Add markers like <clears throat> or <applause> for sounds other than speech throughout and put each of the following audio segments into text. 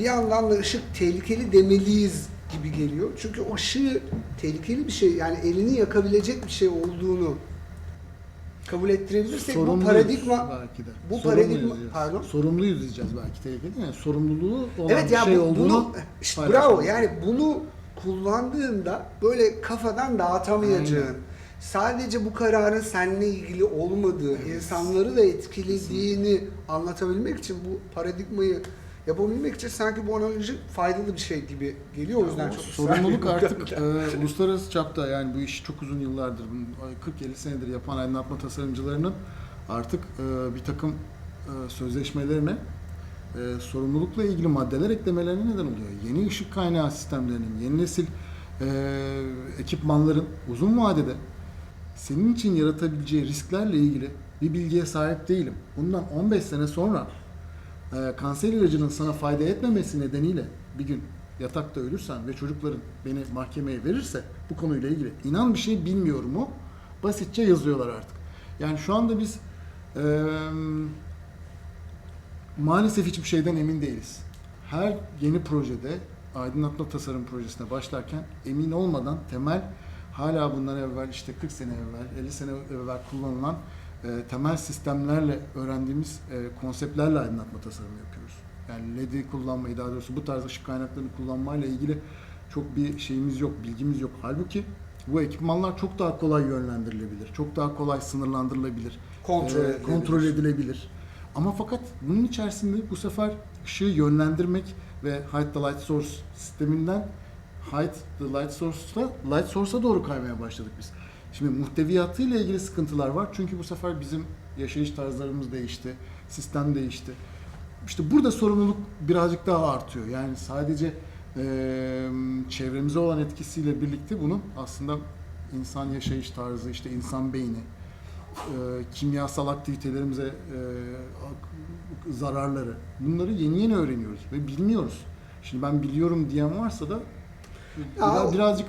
bir yandan da ışık tehlikeli demeliyiz gibi geliyor. Çünkü o ışığı tehlikeli bir şey yani elini yakabilecek bir şey olduğunu kabul ettirebilirsek bu paradigma belki de. bu Sorumluyuz paradigma- diyeceğiz. pardon? Sorumluyuz diyeceğiz belki tehlikeli yani sorumluluğu olan Evet bir ya şey bu- olduğunu bunu işte bravo yani bunu kullandığında böyle kafadan dağıtamayacağın Aynen. sadece bu kararın seninle ilgili olmadığı, insanları da etkilediğini anlatabilmek için bu paradigmayı yapabilmek için sanki bu analoji faydalı bir şey gibi geliyor. O yüzden O çok sorumluluk artık e, uluslararası çapta yani bu işi çok uzun yıllardır, bunu 40-50 senedir yapan aydınlatma tasarımcılarının artık e, bir takım e, sözleşmelerine e, sorumlulukla ilgili maddeler eklemelerine neden oluyor. Yeni ışık kaynağı sistemlerinin, yeni nesil e, ekipmanların uzun vadede senin için yaratabileceği risklerle ilgili bir bilgiye sahip değilim. Bundan 15 sene sonra e, kanser ilacının sana fayda etmemesi nedeniyle bir gün yatakta ölürsen ve çocukların beni mahkemeye verirse bu konuyla ilgili inan bir şey bilmiyorum o. Basitçe yazıyorlar artık. Yani şu anda biz e, maalesef hiçbir şeyden emin değiliz. Her yeni projede aydınlatma tasarım projesine başlarken emin olmadan temel hala bundan evvel işte 40 sene evvel 50 sene evvel kullanılan e, temel sistemlerle öğrendiğimiz e, konseptlerle aydınlatma tasarımı yapıyoruz. Yani LED'i kullanmayı daha doğrusu bu tarz ışık kaynaklarını kullanmayla ilgili çok bir şeyimiz yok, bilgimiz yok. Halbuki bu ekipmanlar çok daha kolay yönlendirilebilir, çok daha kolay sınırlandırılabilir, Kontrol e, edilebilir. kontrol edilebilir. Ama fakat bunun içerisinde bu sefer ışığı yönlendirmek ve hide the light source sisteminden hide the light source'a light source'a doğru kaymaya başladık biz. Şimdi muhteviyatıyla ilgili sıkıntılar var. Çünkü bu sefer bizim yaşayış tarzlarımız değişti, sistem değişti. İşte burada sorumluluk birazcık daha artıyor. Yani sadece eee çevremize olan etkisiyle birlikte bunun aslında insan yaşayış tarzı, işte insan beyni, e, kimyasal aktivitelerimize e, zararları bunları yeni yeni öğreniyoruz ve bilmiyoruz. Şimdi ben biliyorum diyen varsa da o- birazcık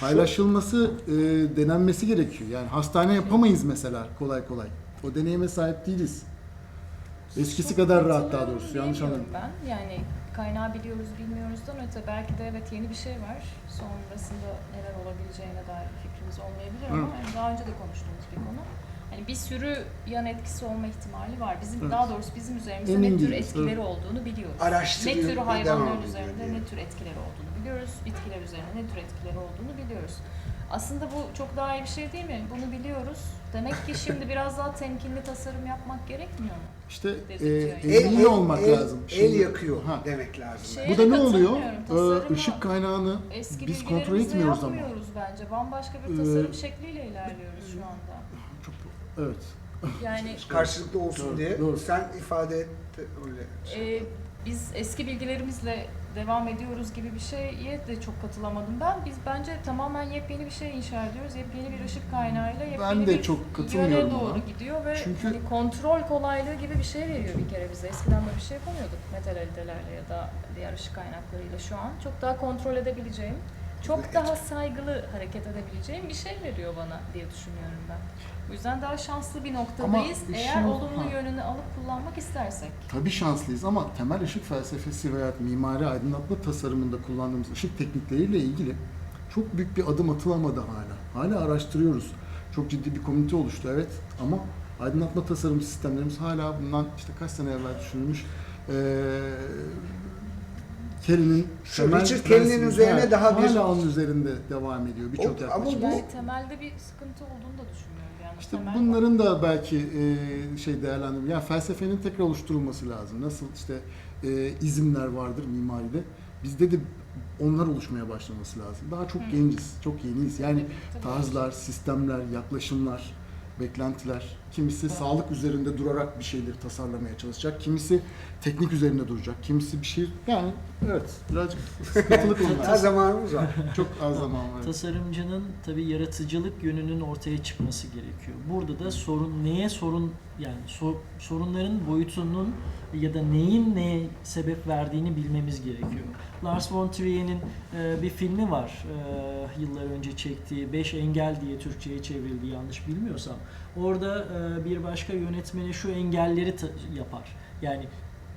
paylaşılması, e, denenmesi gerekiyor. Yani hastane yapamayız mesela kolay kolay. O deneyime sahip değiliz. Eskisi Çok kadar rahat daha doğrusu. Yanlış anladım. Ben yani kaynağı biliyoruz bilmiyoruzdan öte belki de evet yeni bir şey var. Sonrasında neler olabileceğine dair fikrimiz olmayabilir ama yani daha önce de konuştuğumuz bir konu. Hani bir sürü yan etkisi olma ihtimali var. Bizim Evet. daha doğrusu bizim üzerimizde Emin ne tür değiliz, etkileri evet. olduğunu biliyoruz. Araştırıyor Ne tür hayvanların üzerinde diye. ne tür etkileri olduğunu biliyoruz. Bitkiler üzerinde ne tür etkileri olduğunu biliyoruz. Aslında bu çok daha iyi bir şey değil mi? Bunu biliyoruz. Demek ki şimdi biraz daha temkinli tasarım yapmak gerekmiyor mu? İşte e, Gözüküyor. emin olmak el, lazım. El Şimdi- yakıyor Ha. demek lazım. Şey- Bu da ne Şeye oluyor? Ee, ışık kaynağını Eski biz kontrol etmiyoruz ama. yapmıyoruz bence. Bambaşka bir Ee, tasarım şekliyle ilerliyoruz şu anda. Çok, evet. Yani <laughs> Karşılıklı olsun Doğru, diye doğru. sen ifade et öyle. şey e, yapalım. biz eski bilgilerimizle devam ediyoruz gibi bir şeye de çok katılamadım ben. Biz bence tamamen yepyeni bir şey inşa ediyoruz. Yepyeni bir ışık kaynağıyla yepyeni de bir çok katılmıyorum yöne doğru ona. gidiyor ve Çünkü- hani kontrol kolaylığı gibi bir şey veriyor bir kere bize. Eskiden böyle bir şey yapamıyorduk metal eldelerle ya da diğer ışık kaynaklarıyla şu an. Çok daha kontrol edebileceğim, çok daha saygılı hareket edebileceğim bir şey veriyor bana diye düşünüyorum ben. Bu yüzden daha şanslı bir noktadayız. Ama Eğer işin- olumlu ha. yönünü alıp kullanmak istersek. Tabii şanslıyız ama temel ışık felsefesi veya mimari aydınlatma tasarımında kullandığımız ışık teknikleriyle ilgili çok büyük bir adım atılamadı hala. Hala araştırıyoruz. Çok ciddi bir komite oluştu evet ama aydınlatma tasarım sistemlerimiz hala bundan işte kaç sene evvel düşünülmüş ee, Kelly'nin Şu temel Richard Kelly'nin üzerine Ha, daha bir- hala onun üzerinde devam ediyor birçok O- ama yaklaşım. Bu- Yani temelde bir sıkıntı olduğunu da düşünüyorum. Yani İşte temel bunların da belki e, şey değerlendirme, yani felsefenin tekrar oluşturulması lazım. Nasıl işte e, izimler vardır mimaride. Bizde de onlar oluşmaya başlaması lazım. Daha çok Hı. genciz, çok yeniyiz. Yani Tabii. tarzlar, sistemler, yaklaşımlar, beklentiler. Kimisi sağlık üzerinde durarak bir şeyleri tasarlamaya çalışacak. Kimisi teknik üzerinde duracak. Kimisi bir şey... Yani evet birazcık sıkıntılı konular. <laughs> Daha zamanımız var. çok az zaman var. Tasarımcının tabii yaratıcılık yönünün ortaya çıkması gerekiyor. Burada da sorun neye sorun yani sor- sorunların boyutunun ya da neyin neye sebep verdiğini bilmemiz gerekiyor. Lars von Trier'in e, bir filmi var. E, yıllar önce çektiği Beş Engel diye Türkçe'ye çevrildi yanlış bilmiyorsam. Orada e, bir başka yönetmeni şu engelleri yapar. Yani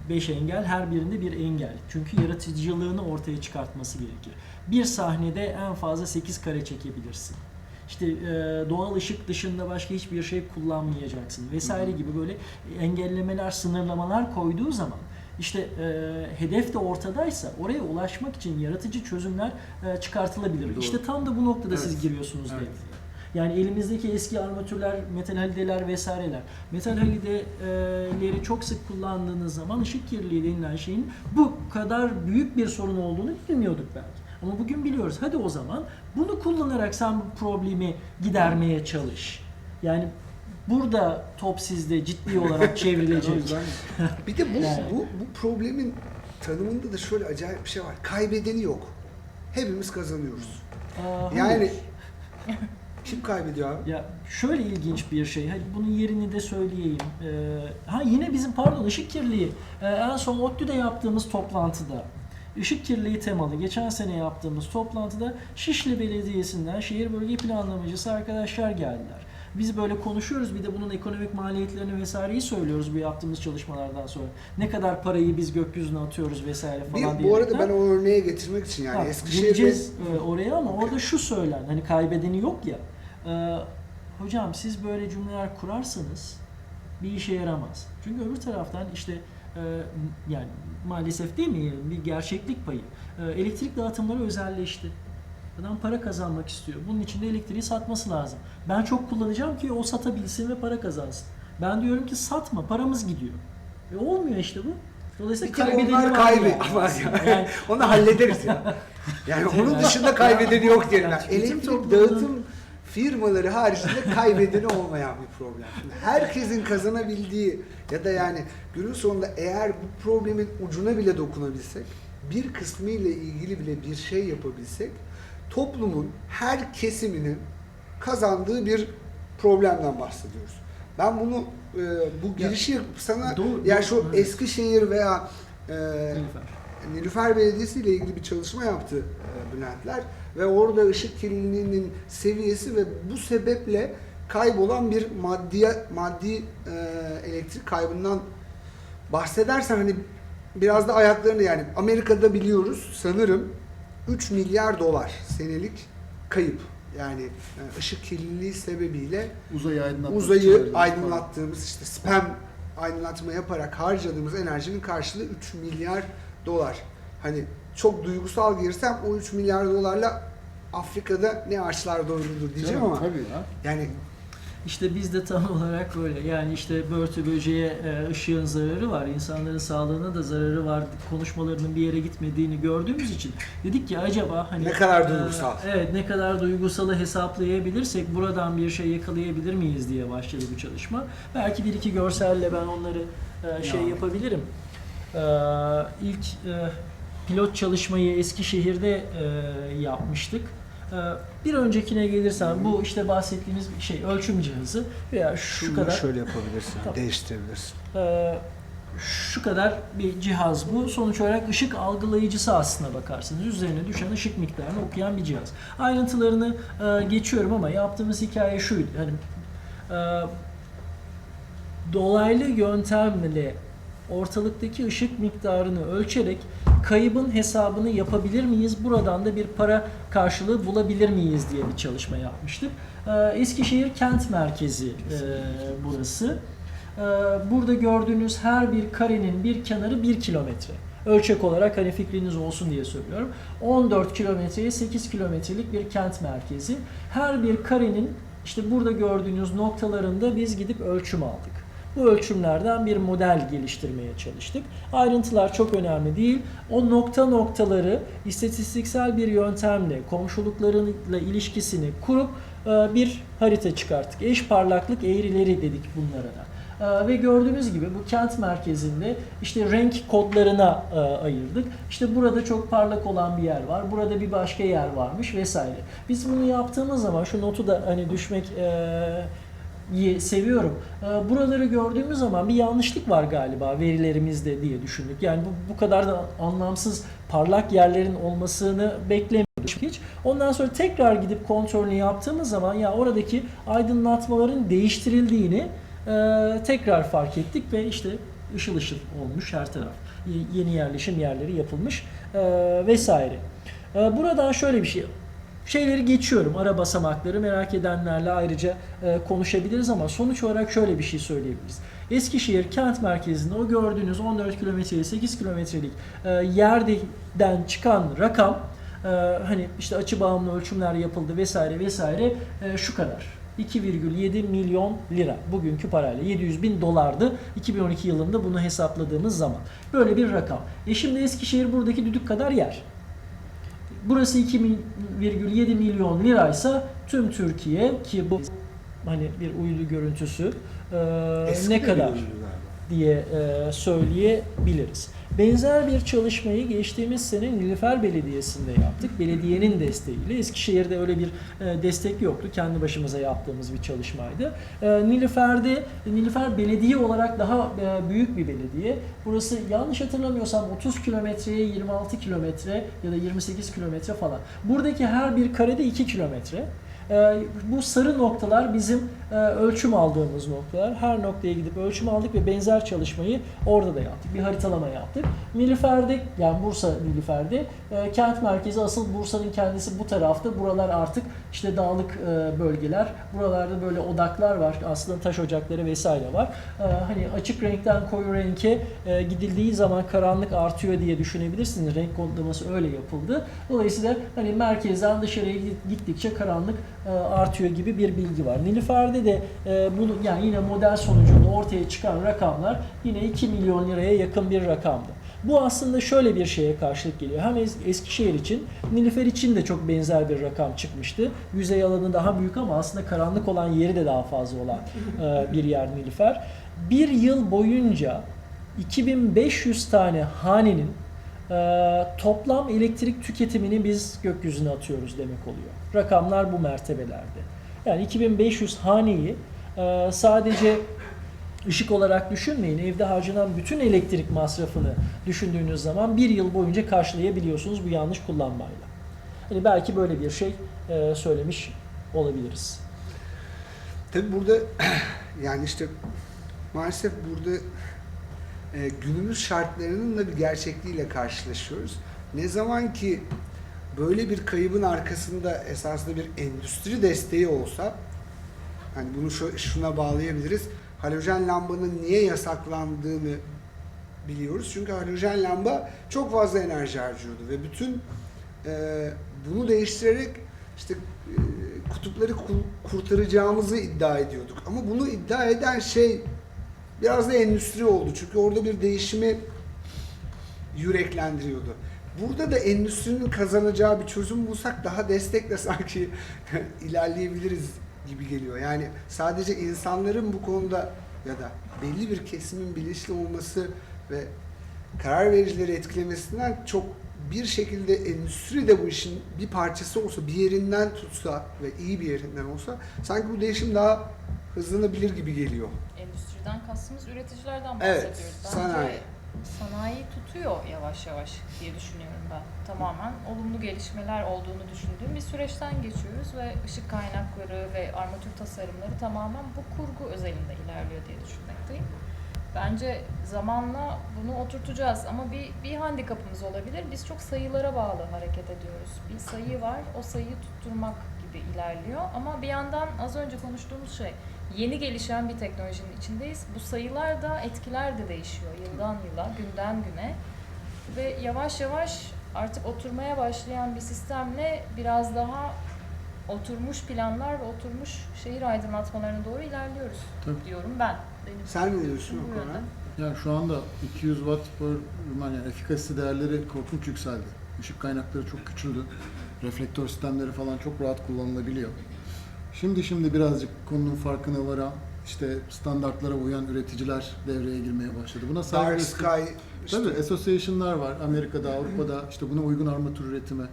5 engel her birinde bir engel. Çünkü yaratıcılığını ortaya çıkartması gerekir. Bir sahnede en fazla 8 kare çekebilirsin. İşte e, doğal ışık dışında başka hiçbir şey kullanmayacaksın vesaire gibi böyle engellemeler, sınırlamalar koyduğu zaman işte e, hedef de ortadaysa oraya ulaşmak için yaratıcı çözümler e, çıkartılabilir. Doğru. İşte tam da bu noktada siz Evet. giriyorsunuz Evet. devreye. Yani elimizdeki eski armatürler, metal halideler vesaireler. Metal halideleri çok sık kullandığınız zaman ışık kirliliği denilen şeyin bu kadar büyük bir sorun olduğunu bilmiyorduk belki. Ama bugün biliyoruz. Hadi o zaman bunu kullanarak sen bu problemi gidermeye çalış. Yani burada top sizde ciddi olarak <laughs> çevrilecek. Bir de bu, Yani. bu, bu problemin tanımında da şöyle acayip bir şey var. Kaybedeni yok. Hepimiz kazanıyoruz. Aa, Yani hayır. <laughs> kim kaybediyor abi? Ya şöyle ilginç bir şey. Hadi bunun yerini de söyleyeyim. Ee, ha yine bizim pardon ışık kirliliği. Ee, en son ODTÜ'de yaptığımız toplantıda ışık kirliliği temalı geçen sene yaptığımız toplantıda Şişli Belediyesi'nden şehir bölge planlamacısı arkadaşlar geldiler. Biz böyle konuşuyoruz bir de bunun ekonomik maliyetlerini vesaireyi söylüyoruz bu yaptığımız çalışmalardan sonra. Ne kadar parayı biz gökyüzüne atıyoruz vesaire falan Bir, bu arada ben o örneğe getirmek için yani Tamam, Eskişehir'de geleceğiz e, oraya ama orada şu söylen hani kaybedeni yok ya. e, hocam siz böyle cümleler kurarsanız bir işe yaramaz. Çünkü öbür taraftan işte yani maalesef demeyelim bir gerçeklik payı. E, elektrik dağıtımları özelleşti. Adam para kazanmak istiyor. Bunun için de elektriği satması lazım. Ben çok kullanacağım ki o satabilsin ve para kazansın. Ben diyorum ki satma paramız gidiyor. E olmuyor işte bu. Dolayısıyla kaybedeni onlar var kaybe yani. Yani- yani, onu hallederiz ya. Yani <laughs> onun dışında kaybedeni yok diyelim. Elektrik dağıtım firmaları haricinde kaybedeni olmayan bir problem. Şimdi herkesin kazanabildiği ya da yani günün sonunda eğer bu problemin ucuna bile dokunabilsek, bir kısmı ile ilgili bile bir şey yapabilsek, toplumun her kesiminin kazandığı bir problemden bahsediyoruz. Ben bunu e, bu girişi sana Doğru, ya doğru, şu evet. Eskişehir veya e, Nilüfer. Nilüfer Belediyesi ile ilgili bir çalışma yaptı e, Bülentler ve orada ışık kirliliğinin seviyesi ve bu sebeple kaybolan bir maddi maddi e, elektrik kaybından bahsedersen hani biraz da ayaklarını yani Amerika'da biliyoruz sanırım 3 milyar dolar senelik kayıp. Yani e, ışık kirliliği sebebiyle uzayı uzayı aydınlattığımız işte spam aydınlatma yaparak harcadığımız enerjinin karşılığı 3 milyar dolar. Hani çok duygusal girsem o 3 milyar dolarla Afrika'da ne ağaçlar doğrulur diyeceğim Canım, ama Tabii ya. yani İşte bizde tam <laughs> olarak böyle. Yani işte börtü böceğe e, ışığın zararı var, insanların sağlığına da zararı var konuşmalarının bir yere gitmediğini gördüğümüz için dedik ki acaba hani Ne kadar e, duygusal. evet ne kadar duygusalı hesaplayabilirsek buradan bir şey yakalayabilir miyiz diye başladı bu çalışma. Belki bir iki görselle ben onları e, şey Ya. yapabilirim. E, ilk e, pilot çalışmayı Eskişehir'de e, yapmıştık. Ee, Bir öncekine gelirsem bu işte bahsettiğimiz bir şey ölçüm cihazı veya şu şunu kadar şöyle yapabilirsin, Tamam. değiştirebilirsin. e, şu kadar bir cihaz bu. Sonuç olarak ışık algılayıcısı aslına bakarsanız. Üzerine düşen ışık miktarını okuyan bir cihaz. Ayrıntılarını e, geçiyorum ama yaptığımız hikaye şuydu. Hani e, dolaylı yöntemle ortalıktaki ışık miktarını ölçerek kaybın hesabını yapabilir miyiz? Buradan da bir para karşılığı bulabilir miyiz diye bir çalışma yapmıştık. Ee, Eskişehir kent merkezi e, burası. Ee, Burada gördüğünüz her bir karenin bir kenarı 1 kilometre. Ölçek olarak hani fikriniz olsun diye söylüyorum. 14 kilometreye 8 kilometrelik bir kent merkezi. Her bir karenin işte burada gördüğünüz noktalarında biz gidip ölçüm aldık. Bu ölçümlerden bir model geliştirmeye çalıştık. Ayrıntılar çok önemli değil. O nokta noktaları istatistiksel bir yöntemle komşuluklarıyla ilişkisini kurup e, bir harita çıkarttık. Eş parlaklık eğrileri dedik bunlara da. E, Ve gördüğünüz gibi bu kent merkezinde işte renk kodlarına e, ayırdık. İşte burada çok parlak olan bir yer var. Burada bir başka yer varmış vesaire. Biz bunu yaptığımız zaman şu notu da hani düşmek seviyorum. Ee, Buraları gördüğümüz zaman bir yanlışlık var galiba verilerimizde diye düşündük. Yani bu, bu kadar da anlamsız parlak yerlerin olmasını beklemiyorduk hiç. Ondan sonra tekrar gidip kontrolünü yaptığımız zaman ya oradaki aydınlatmaların değiştirildiğini e, tekrar fark ettik ve işte ışıl ışıl olmuş her taraf. Yeni yerleşim yerleri yapılmış e, vesaire. E, buradan şöyle bir şey Şeyleri geçiyorum. Ara basamakları merak edenlerle ayrıca e, konuşabiliriz ama sonuç olarak şöyle bir şey söyleyebiliriz. Eskişehir kent merkezinde o gördüğünüz 14 kilometrelik 8 kilometrelik e, yerden çıkan rakam e, hani işte açı bağımlı ölçümler yapıldı vesaire vesaire e, şu kadar. 2,7 milyon lira bugünkü parayla 700 bin dolardı 2012 yılında bunu hesapladığımız zaman böyle bir rakam. E şimdi Eskişehir buradaki düdük kadar yer. Burası 2,7 milyon liraysa tüm Türkiye ki bu hani bir uydu görüntüsü e, Eski ne kadar diye e, söyleyebiliriz. Benzer bir çalışmayı geçtiğimiz sene Nilüfer Belediyesi'nde yaptık. Belediyenin desteğiyle. Eskişehir'de öyle bir e, destek yoktu. Kendi başımıza yaptığımız bir çalışmaydı. E, Nilüfer'de, Nilüfer belediye olarak daha e, büyük bir belediye. Burası yanlış hatırlamıyorsam 30 kilometreye 26 kilometre ya da 28 kilometre falan. Buradaki her bir karede 2 kilometre. Ee, Bu sarı noktalar bizim e, ölçüm aldığımız noktalar. Her noktaya gidip ölçüm aldık ve benzer çalışmayı orada da yaptık. Bir haritalama yaptık. Nilüfer'de, yani Bursa Nilüfer'de e, kent merkezi asıl Bursa'nın kendisi bu tarafta. Buralar artık işte dağlık e, bölgeler. Buralarda böyle odaklar var. Aslında taş ocakları vesaire var. E, Hani açık renkten koyu renke e, gidildiği zaman karanlık artıyor diye düşünebilirsiniz. Renk kodlaması öyle yapıldı. Dolayısıyla hani merkezden dışarıya gittikçe karanlık e, artıyor gibi bir bilgi var. Nilüfer'de de e, bunu yani yine model sonucunda ortaya çıkan rakamlar yine 2 milyon liraya yakın bir rakamdı. Bu aslında şöyle bir şeye karşılık geliyor. Hem Es- Eskişehir için, Nilüfer için de çok benzer bir rakam çıkmıştı. Yüzey alanı daha büyük ama aslında karanlık olan yeri de daha fazla olan e, bir yer Nilüfer. Bir yıl boyunca 2500 tane hanenin ee, toplam elektrik tüketimini biz gökyüzüne atıyoruz demek oluyor. Rakamlar bu mertebelerde. Yani 2500 haneyi e, sadece ışık olarak düşünmeyin. Evde harcanan bütün elektrik masrafını düşündüğünüz zaman bir yıl boyunca karşılayabiliyorsunuz bu yanlış kullanmayla. Yani belki böyle bir şey e, söylemiş olabiliriz. Tabi burada <clears throat> yani işte maalesef burada e, günümüz şartlarının da bir gerçekliğiyle karşılaşıyoruz. Ne zaman ki böyle bir kaybın arkasında esasında bir endüstri desteği olsa hani bunu şu, şuna bağlayabiliriz. Halojen lambanın niye yasaklandığını biliyoruz. Çünkü halojen lamba çok fazla enerji harcıyordu ve bütün e, bunu değiştirerek işte e, kutupları ku- kurtaracağımızı iddia ediyorduk. Ama bunu iddia eden şey biraz da endüstri oldu. Çünkü orada bir değişimi yüreklendiriyordu. Burada da endüstrinin kazanacağı bir çözüm bulsak daha destekle sanki <laughs> ilerleyebiliriz gibi geliyor. Yani sadece insanların bu konuda ya da belli bir kesimin bilinçli olması ve karar vericileri etkilemesinden çok bir şekilde endüstri de bu işin bir parçası olsa, bir yerinden tutsa ve iyi bir yerinden olsa sanki bu değişim daha hızlanabilir gibi geliyor. Endüstriden kastımız üreticilerden Evet, bahsediyoruz. Bence sanayi. Sanayi tutuyor yavaş yavaş diye düşünüyorum ben. Tamamen olumlu gelişmeler olduğunu düşündüğüm bir süreçten geçiyoruz ve ışık kaynakları ve armatür tasarımları tamamen bu kurgu özelinde ilerliyor diye düşünmekteyim. Bence zamanla bunu oturtacağız ama bir, bir handikapımız olabilir. Biz çok sayılara bağlı hareket ediyoruz. Bir sayı var, o sayıyı tutturmak gibi ilerliyor. Ama bir yandan az önce konuştuğumuz şey, yeni gelişen bir teknolojinin içindeyiz. Bu sayılar da etkiler de değişiyor yıldan yıla, günden güne. Ve yavaş yavaş artık oturmaya başlayan bir sistemle biraz daha oturmuş planlar ve oturmuş şehir aydınlatmalarına doğru ilerliyoruz Tabii. diyorum ben. Benim Sen ne diyorsun Bu o konuda? Yani şu anda 200 watt per yani efikasite değerleri korkunç yükseldi. Işık kaynakları çok küçüldü. Reflektör sistemleri falan çok rahat kullanılabiliyor. Şimdi şimdi birazcık konunun farkına varan işte standartlara uyan üreticiler devreye girmeye başladı. Buna saygı Dark Sky işte Tabii association'lar var Amerika'da, Avrupa'da işte buna uygun armatür üretimi,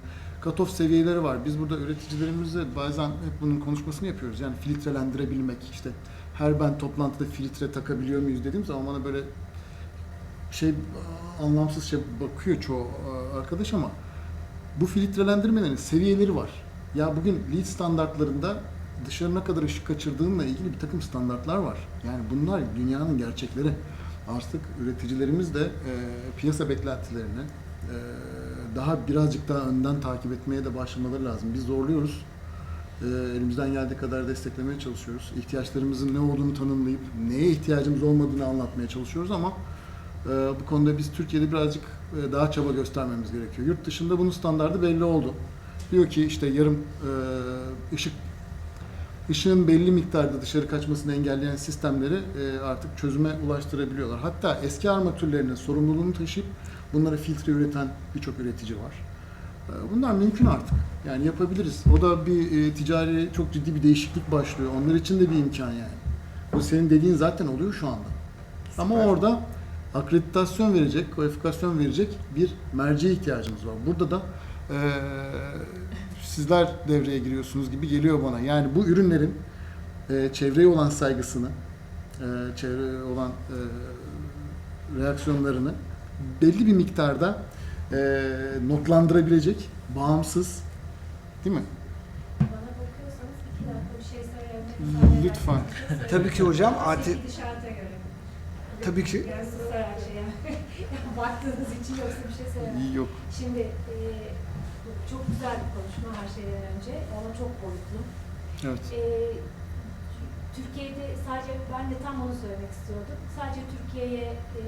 cut-off seviyeleri var. Biz burada üreticilerimizle bazen hep bunun konuşmasını yapıyoruz. Yani filtrelendirebilmek işte her ben toplantıda filtre takabiliyor muyuz dediğim zaman bana böyle şey anlamsız şey bakıyor çoğu e, arkadaş ama bu filtrelendirmelerin seviyeleri var. Ya bugün LEED standartlarında dışarı ne kadar ışık kaçırdığınla ilgili bir takım standartlar var. Yani bunlar dünyanın gerçekleri. artık üreticilerimiz de e, piyasa beklentilerini e, daha birazcık daha önden takip etmeye de başlamaları lazım. Biz zorluyoruz. E, elimizden geldiği kadar desteklemeye çalışıyoruz. İhtiyaçlarımızın ne olduğunu tanımlayıp neye ihtiyacımız olmadığını anlatmaya çalışıyoruz ama e, bu konuda biz Türkiye'de birazcık e, daha çaba göstermemiz gerekiyor. Yurt dışında bunun standardı belli oldu. Diyor ki işte yarım e, ışık ışığın belli miktarda dışarı kaçmasını engelleyen sistemleri e, artık çözüme ulaştırabiliyorlar. Hatta eski armatürlerinin sorumluluğunu taşıyıp bunlara filtre üreten birçok üretici var. E, Bunlar mümkün artık. Yani yapabiliriz. O da bir e, ticari çok ciddi bir değişiklik başlıyor. Onlar için de bir imkan yani. Bu senin dediğin zaten oluyor şu anda. Ama orada akreditasyon verecek, kualifikasyon verecek bir merceğe ihtiyacımız var. Burada da e, sizler devreye giriyorsunuz gibi geliyor bana. Yani bu ürünlerin e, çevreye olan saygısını, e, çevreye olan e, reaksiyonlarını belli bir miktarda e, notlandırabilecek, bağımsız, değil mi? Bana bakıyorsanız iki dakika bir şey söylemeye Lütfen. <laughs> Tabii ki hocam, göre. Tabii ki. Yani susar her şeye. <laughs> Baktığınız için yoksa bir şey söylemem. İyi yok. Şimdi e, çok güzel bir konuşma her şeyden önce ama çok boyutlu. Evet. E, Türkiye'de sadece ben de tam onu söylemek istiyordum. Sadece Türkiye'ye e,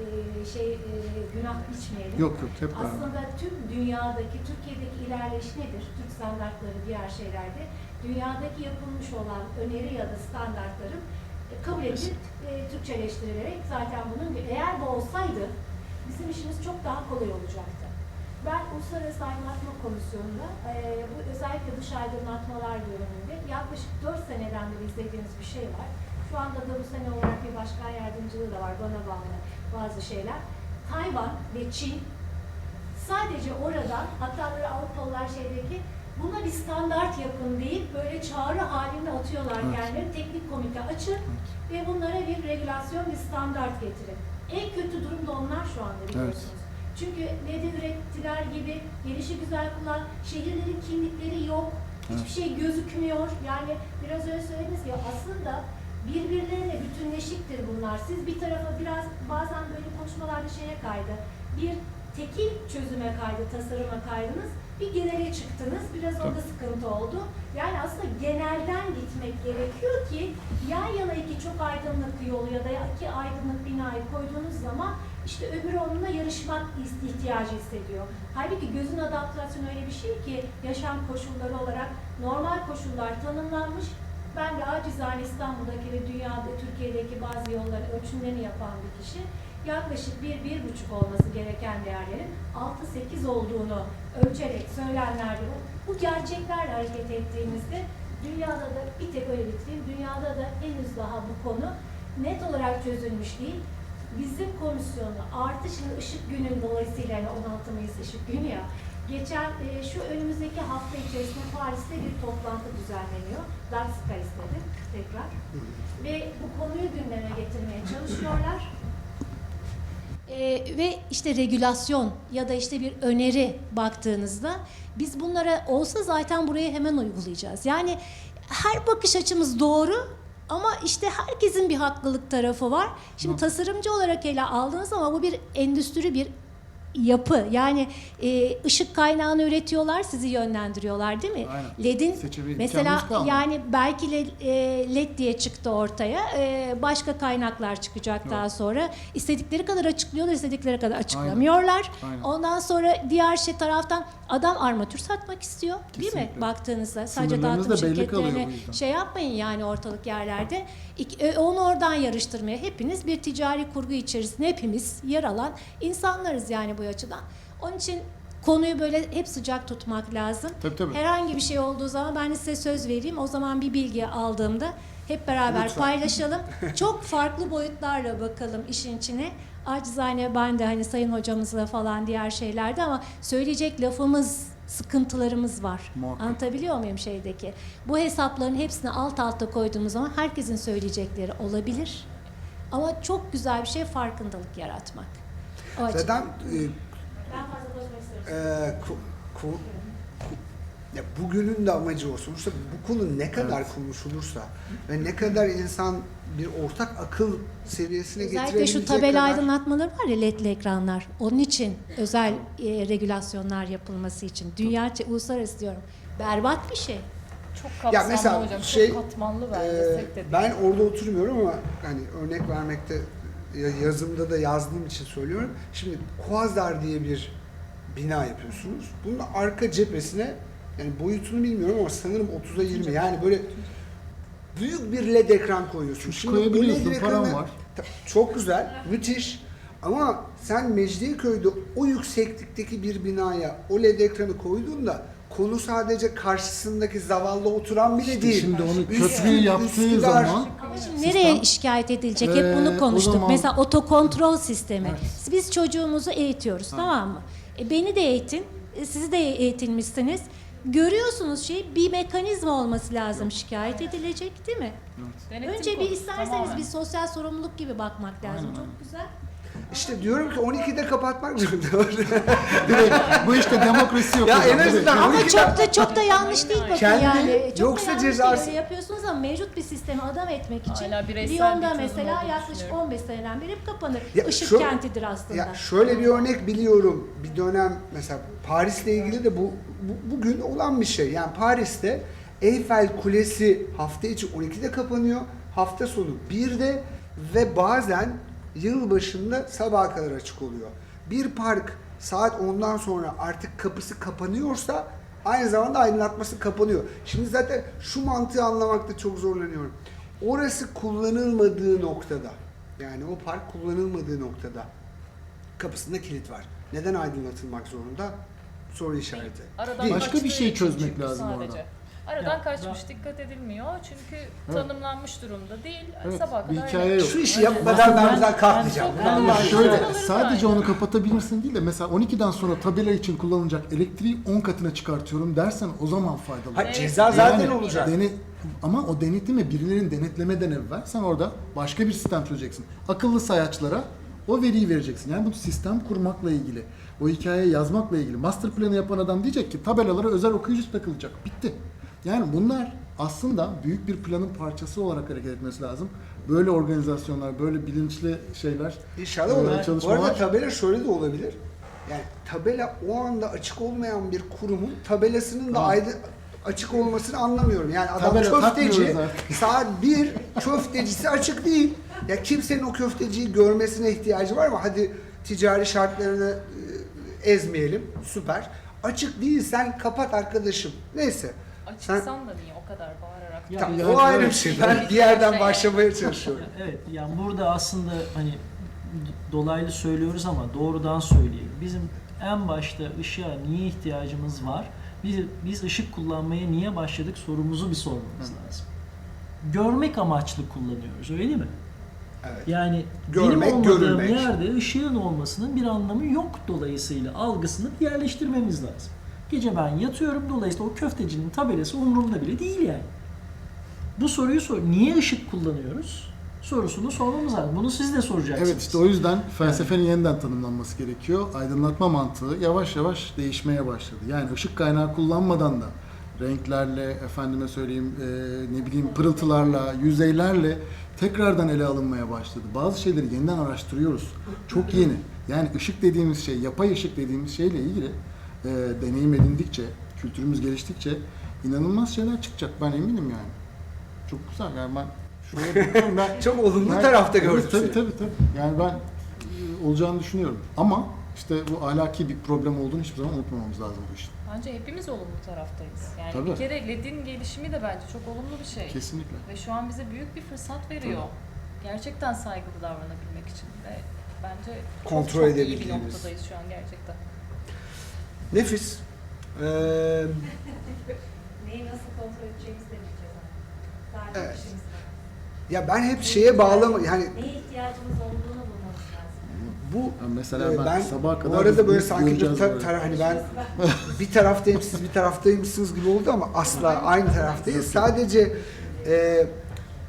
şey e, günah biçmeyelim. Yok yok hep beraber. Aslında tüm dünyadaki, Türkiye'deki ilerleyiş nedir? Türk standartları, diğer şeylerde. Dünyadaki yapılmış olan öneri ya da standartların kabul edilip e, Türkçeleştirilerek zaten bunun eğer bu olsaydı bizim işimiz çok daha kolay olacaktı. Ben Uluslararası Aydınlatma Komisyonu'nda e, bu özellikle dış aydınlatmalar bölümünde yaklaşık 4 seneden beri izlediğimiz bir şey var. Şu anda da bu sene olarak bir başkan yardımcılığı da var bana bağlı bazı şeyler. Tayvan ve Çin sadece oradan hatta böyle Avrupalılar şeydeki buna bir standart yapın deyip böyle çağrı halinde atıyorlar Evet. kendileri. Teknik komite açın ve bunlara bir regülasyon, bir standart getirin. En kötü durumda onlar şu anda biliyorsunuz. Çünkü ne de ürettiler gibi gelişi güzel kullanan şehirlerin kimlikleri yok. Hiçbir şey gözükmüyor. Yani biraz önce söylediniz ya aslında birbirlerine bütünleşiktir bunlar. Siz bir tarafa biraz bazen böyle konuşmalarda şeye kaydı. Bir tekil çözüme kaydı, tasarıma kaydınız. Bir genele çıktınız. Biraz orada sıkıntı oldu. Yani aslında genelden gitmek gerekiyor ki yan yana iki çok aydınlık yolu ya da iki aydınlık binayı koyduğunuz zaman işte öbürü onunla yarışmak ihtiyacı hissediyor. Halbuki gözün adaptasyonu öyle bir şey ki yaşam koşulları olarak normal koşullar tanımlanmış. Ben de acizane İstanbul'daki ve dünyada, Türkiye'deki bazı yolların ölçümlerini yapan bir kişi yaklaşık bir, bir buçuk olması gereken değerlerin 6-8 olduğunu ölçerek söylemlerde bu. Bu gerçeklerle hareket ettiğimizde dünyada da bir tek öyle bitireyim, dünyada da henüz daha bu konu net olarak çözülmüş değil. Bizim komisyonu artı şimdi ışık günün dolayısıyla yani 16 Mayıs ışık günü ya geçen e, şu önümüzdeki hafta içerisinde Paris'te bir toplantı düzenleniyor. Dark Sky istedi tekrar. Ve bu konuyu gündeme getirmeye çalışıyorlar. Ee, ve işte regülasyon ya da işte bir öneri baktığınızda biz bunlara olsa zaten buraya hemen uygulayacağız. Yani her bakış açımız doğru ama işte herkesin bir haklılık tarafı var. Şimdi tasarımcı olarak ele aldığınız zaman bu bir endüstri bir yapı. Yani e, ışık kaynağını üretiyorlar, sizi yönlendiriyorlar değil mi? Aynen. LED'in mesela kalmadı. yani belki LED, e, LED diye çıktı ortaya. E, başka kaynaklar çıkacak daha sonra. İstedikleri kadar açıklıyorlar, istedikleri kadar açıklamıyorlar. Aynen. Ondan sonra diğer şey taraftan adam armatür satmak istiyor. Değil mi? Kesinlikle. Baktığınızda sadece Sınırlarınız dağıtım da belli kalıyor şirketlerine yüzden. şey yapmayın yani ortalık yerlerde. E, onu oradan yarıştırmaya hepiniz bir ticari kurgu içerisinde hepimiz yer alan insanlarız yani bu açıdan. Onun için konuyu böyle hep sıcak tutmak lazım. Tabii tabii. Herhangi bir şey olduğu zaman ben size söz vereyim. O zaman bir bilgi aldığımda hep beraber Lütfen. paylaşalım. <laughs> Çok farklı boyutlarla bakalım işin içine. Acizane ben de hani sayın hocamızla falan diğer şeylerde ama söyleyecek lafımız, sıkıntılarımız var. Muhakkak. Anlatabiliyor muyum şeydeki? Bu hesapların hepsini alt alta koyduğumuz zaman herkesin söyleyecekleri olabilir. Ama çok güzel bir şey farkındalık yaratmak. O. Zaten e, Ben fazla konuşmak istiyorum. e, ku- ku- ku- ya bugünün de amacı o. Sonuçta bu konu ne kadar Evet. konuşulursa ve ne kadar insan bir ortak akıl seviyesine Özellikle getirebilecek şu tabela kadar... aydınlatmaları var ya ledli ekranlar. Onun için özel e, regülasyonlar yapılması için. Dünya, uluslararası diyorum. Berbat bir şey. Çok kapsamlı mesela hocam, şey, çok katmanlı bence değil. ben orada oturmuyorum ama hani örnek vermekte ya- yazımda da yazdığım için söylüyorum. Şimdi Kuazar diye bir bina yapıyorsunuz. Bunun arka cephesine yani boyutunu bilmiyorum ama sanırım 30'a 20 yani böyle büyük bir led ekran koyuyorsun. Şimdi bu Koyabiliyorsun, LED paran ekranı- var. Ta- Çok güzel, müthiş. Ama sen Mecidiyeköy'de o yükseklikteki bir binaya o led ekranı koyduğunda konu sadece karşısındaki zavallı oturan bile İşte değil. şimdi onu Üsküp, köprüyü yaptığı Üsküdar, zaman Ama şimdi Sistem- nereye şikayet edilecek? Hep Ee, bunu o konuştuk. zaman- Mesela otokontrol sistemi. Biz çocuğumuzu eğitiyoruz tamam mı? E, beni de eğitin. e, sizi de eğitilmişsiniz. Görüyorsunuz şey bir mekanizma olması lazım şikayet edilecek değil mi? Denetim Önce bir isterseniz tamamen. bir sosyal sorumluluk gibi bakmak lazım. Aynen, Çok aynen. güzel. İşte diyorum ki 12'de kapatmak zorunda. <laughs> bu işte demokrasi yok. Ya hocam. en azından ama çok da çok da yanlış değil bakın Kendini, yani. Çok yoksa da yanlış cezası- yapıyorsunuz ama mevcut bir sistemi adam etmek için Hala bireysel bir Lyon'da mesela olduğunu yaklaşık düşünüyorum. 15 seneden beri hep kapanır. Ya Işık şu- kentidir aslında. ya şöyle bir örnek biliyorum. Bir dönem mesela Paris'le ilgili de bu, bu bugün olan bir şey. Yani Paris'te Eyfel Kulesi hafta içi 12'de kapanıyor. Hafta sonu 1'de ve bazen yıl başında sabaha kadar açık oluyor. Bir park saat 10'dan sonra artık kapısı kapanıyorsa aynı zamanda aydınlatması kapanıyor. Şimdi zaten şu mantığı anlamakta çok zorlanıyorum. Orası kullanılmadığı noktada yani o park kullanılmadığı noktada kapısında kilit var. Neden aydınlatılmak zorunda? Soru işareti. Aradan Değil. Başka bir şey çözmek lazım sadece. orada. Aradan Ya, kaçmış, dikkat edilmiyor. Çünkü tanımlanmış durumda değil. Evet, Sabaha bir kadar hikaye yok. Şu işi yapmadan ben buradan kalkmayacağım. ben- ben-. Şöyle Kullanılır sadece yani. onu kapatabilirsin değil de mesela 12'den sonra tabela için kullanılacak elektriği 10 katına çıkartıyorum dersen o zaman faydalı. Evet. ceza zaten Yani olacak. dene- ama o denetimi birilerinin denetlemeden evvel sen orada başka bir sistem çözeceksin. Akıllı sayaçlara o veriyi vereceksin. Yani bu sistem kurmakla ilgili, o hikayeyi yazmakla ilgili. Master planı yapan adam diyecek ki tabelalara özel okuyucu takılacak. Bitti. Yani bunlar aslında büyük bir planın parçası olarak hareket etmesi lazım. Böyle organizasyonlar, böyle bilinçli şeyler. İnşallah e, olur. Bu çalışmalar- arada tabela şöyle de olabilir. Yani tabela o anda açık olmayan bir kurumun tabelasının da ayrı açık olmasını anlamıyorum. Yani adam Tabela köfteci, saat 1 köftecisi açık değil. Ya kimsenin o köfteciyi görmesine ihtiyacı var mı? Hadi ticari şartlarını e, ezmeyelim. Süper. Açık değilsen kapat arkadaşım. Neyse. Açıksan Sen- da niye o kadar bağırarak? Ya- Tamam, yani o ayrı bir evet. şey. Ben bir yerden başlamaya çalışıyorum. <laughs> Evet yani burada aslında hani dolaylı söylüyoruz ama doğrudan söyleyelim. Bizim en başta ışığa niye ihtiyacımız var? Biz, biz ışık kullanmaya niye başladık sorumuzu bir sormamız lazım. Görmek amaçlı kullanıyoruz öyle mi? Evet. Yani Görmek, benim olmadığım görülmek. yerde ışığın olmasının bir anlamı yok dolayısıyla algısını yerleştirmemiz lazım. Gece ben yatıyorum dolayısıyla o köftecinin tabelası umurumda bile değil yani. Bu soruyu sor. Niye ışık kullanıyoruz? Sorusunu sormamız lazım. Bunu siz de soracaksınız. Evet işte o yüzden felsefenin yeniden tanımlanması gerekiyor. Aydınlatma mantığı yavaş yavaş değişmeye başladı. Yani ışık kaynağı kullanmadan da renklerle, efendime söyleyeyim e, ne bileyim pırıltılarla, yüzeylerle tekrardan ele alınmaya başladı. Bazı şeyleri yeniden araştırıyoruz. Çok yeni. Yani ışık dediğimiz şey, yapay ışık dediğimiz şeyle ilgili e, deneyim edindikçe, kültürümüz geliştikçe inanılmaz şeyler çıkacak. Ben eminim yani. Çok güzel yani ben şuraya <laughs> bakıyorum ben Çok olumlu yani- tarafta gördüm Tabii seni. tabii tabii. Yani ben e, olacağını düşünüyorum. Ama işte bu ahlaki bir problem olduğunu hiçbir zaman unutmamamız lazım bu işin. Bence hepimiz olumlu taraftayız. Yani Tabii. bir kere LED'in gelişimi de bence çok olumlu bir şey. Kesinlikle. Ve şu an bize büyük bir fırsat veriyor. Gerçekten saygılı davranabilmek için ve bence çok, Kontrol çok iyi bir edebildiğimiz. noktadayız şu an gerçekten. Nefis. Ee, Neyi nasıl kontrol edeceğimizi de bileceğiz ama. Sadece Evet. işimiz var. ya ben hep şeye bağlama yani Neye ihtiyacımız olduğunu bulmamız lazım. bu Yani mesela e, ben, ben sabaha kadar bu arada böyle sanki bir göreceğiz ta- böyle. tara- hani ben <laughs> <laughs> bir taraftayım siz bir taraftaymışsınız gibi oldu ama asla aynı taraftayız. Sadece e,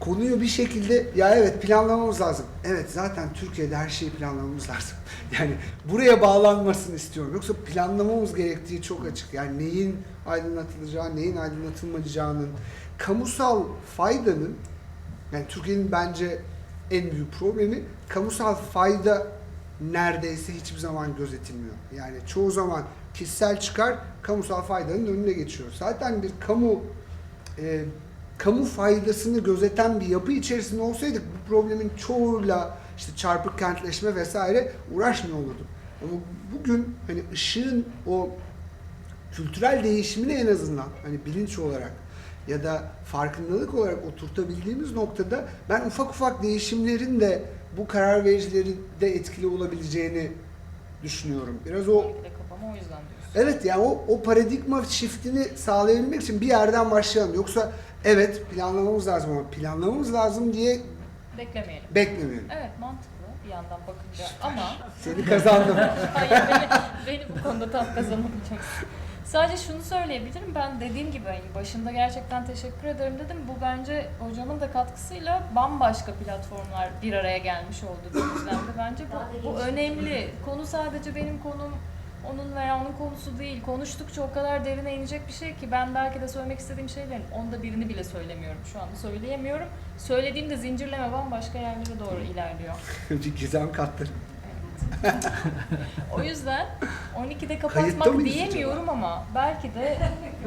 konuyu bir şekilde ya evet planlamamız lazım. Evet zaten Türkiye'de her şeyi planlamamız lazım. <laughs> Yani buraya bağlanmasını istiyorum. Yoksa planlamamız gerektiği çok açık. Yani neyin aydınlatılacağı, neyin aydınlatılmayacağının, kamusal faydanın yani Türkiye'nin bence en büyük problemi kamusal fayda neredeyse hiçbir zaman gözetilmiyor. Yani çoğu zaman kişisel çıkar kamusal faydanın önüne geçiyor. Zaten bir kamu e, kamu faydasını gözeten bir yapı içerisinde olsaydık bu problemin çoğuyla işte çarpık kentleşme vesaire uğraşmıyor olurduk. Ama bugün hani ışığın o kültürel değişimini en azından hani bilinç olarak ya da farkındalık olarak oturtabildiğimiz noktada ben ufak ufak değişimlerin de bu karar vericileri de etkili olabileceğini düşünüyorum. Biraz o kafama o yüzden diyorsun. Evet yani o, o paradigma shiftini sağlayabilmek için bir yerden başlayalım. Yoksa evet planlamamız lazım ama planlamamız lazım diye Beklemeyelim. beklemeyelim. Evet mantıklı bir yandan bakınca ama Seni kazandım. <laughs> hayır beni, beni bu konuda tam kazanamayacaksın. Sadece şunu söyleyebilirim. Ben dediğim gibi hani başında gerçekten teşekkür ederim dedim. Bu bence hocamın da katkısıyla bambaşka platformlar bir araya gelmiş oldu bu düzlemde. Bence bu, bu önemli. Konu sadece benim konum onun veya onun konusu değil. Konuştukça o kadar derine inecek bir şey ki ben belki de söylemek istediğim şeylerin onda birini bile söylemiyorum. Şu anda söyleyemiyorum. Söylediğimde zincirleme bambaşka yerlere doğru ilerliyor. <laughs> bir gizem kattı. O yüzden 12'de Kayıtta kapatmak diyemiyorum ama belki de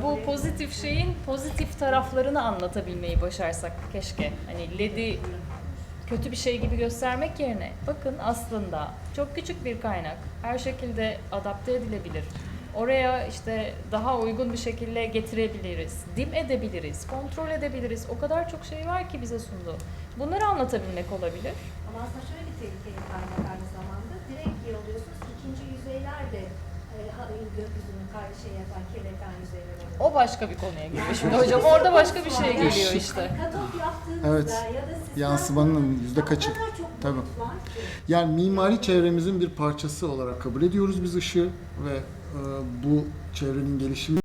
bu pozitif şeyin pozitif taraflarını anlatabilmeyi başarsak keşke. Hani LED'i kötü bir şey gibi göstermek yerine bakın aslında çok küçük bir kaynak. Her şekilde adapte edilebilir. Oraya işte daha uygun bir şekilde getirebiliriz, dim edebiliriz, kontrol edebiliriz. O kadar çok şey var ki bize sundu. Bunları anlatabilmek olabilir. Ama aslında şöyle bir tehlikeli kaynak aynı zamanda. Direkt yolluyorsunuz. ikinci yüzeyler de e, kar şey yapan, kirleten oluyor. O başka bir konuya giriyor şimdi hocam. Orada başka bir şey geliyor işte. Katalog yaptığınızda Evet. ya da sistem Yansımanın yüzde kaçı? Tabii. ki. Yani mimari çevremizin bir parçası olarak kabul ediyoruz biz ışığı ve e, bu çevrenin gelişimi